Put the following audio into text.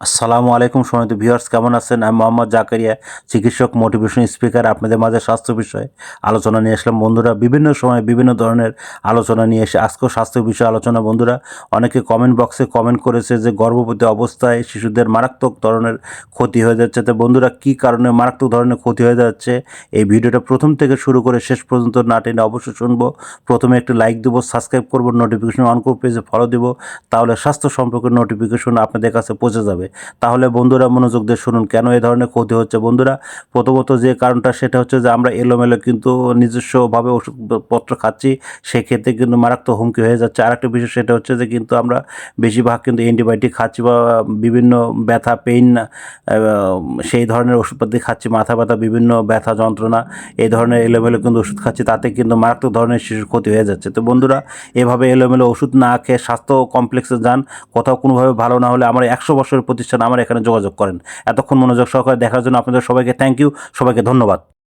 আসসালামু আলাইকুম সময়ত ভিউয়ার্স, কেমন আছেন? আমি মোহাম্মদ জাকারিয়া, চিকিৎসক মোটিভেশন স্পিকার আপনাদের মাঝে স্বাস্থ্য বিষয়ে আলোচনা নিয়ে আসলাম। বন্ধুরা, বিভিন্ন সময় বিভিন্ন ধরনের আলোচনা নিয়ে এসে আজকেও স্বাস্থ্য বিষয়ে আলোচনা। বন্ধুরা, অনেকে কমেন্ট বক্সে কমেন্ট করেছে যে, গর্ভবতী অবস্থায় শিশুদের মারাত্মক ধরনের ক্ষতি হয়ে যাচ্ছে। তো বন্ধুরা, কী কারণে মারাত্মক ধরনের ক্ষতি হয়ে যাচ্ছে? এই ভিডিওটা প্রথম থেকে শুরু করে শেষ পর্যন্ত না টেনে অবশ্যই শুনব। প্রথমে একটি লাইক দেবো সাবস্ক্রাইব করব নোটিফিকেশন অন করব পেজে ফলো দেবো। তাহলে স্বাস্থ্য সম্পর্কে নোটিফিকেশন আপনাদের কাছে পৌঁছে যাবে। তাহলে বন্ধুরা মনোযোগ দিয়ে শুনুন, কেন এই ধরনের ক্ষতি হচ্ছে? বন্ধুরা, প্রথমত যে কারণটা সেটা হচ্ছে যে আমরা এলোমেলো কিন্তু নিজস্বভাবে ওষুধপত্র খাচ্ছি, সেক্ষেত্রে কিন্তু মারাত্মক হুমকি হয়ে যাচ্ছে। আরেকটা বিষয় সেটা হচ্ছে যে কিন্তু আমরা বেশিরভাগ কিন্তু অ্যান্টিবায়োটিক খাচ্ছি বা বিভিন্ন ব্যথা পেইন সেই ধরনের ওষুধপাতি খাচ্ছি, মাথা ব্যথা, বিভিন্ন ব্যথা যন্ত্রণা, এই ধরনের এলোমেলো কিন্তু ওষুধ খাচ্ছি, তাতে কিন্তু মারাত্মক ধরনের শিশুর ক্ষতি হয়ে যাচ্ছে। তো বন্ধুরা, এভাবে এলোমেলো ওষুধ না খেয়ে স্বাস্থ্য কমপ্লেক্সে যান, কোথাও কোনোভাবে ভালো না হলে আমার একশো বছরের প্রতিষ্ঠান আমার এখানে যোগাযোগ করেন। এতক্ষণ মনোযোগ সহকারে দেখার জন্য আপনাদের সবাইকে থ্যাংক ইউ সবাইকে ধন্যবাদ।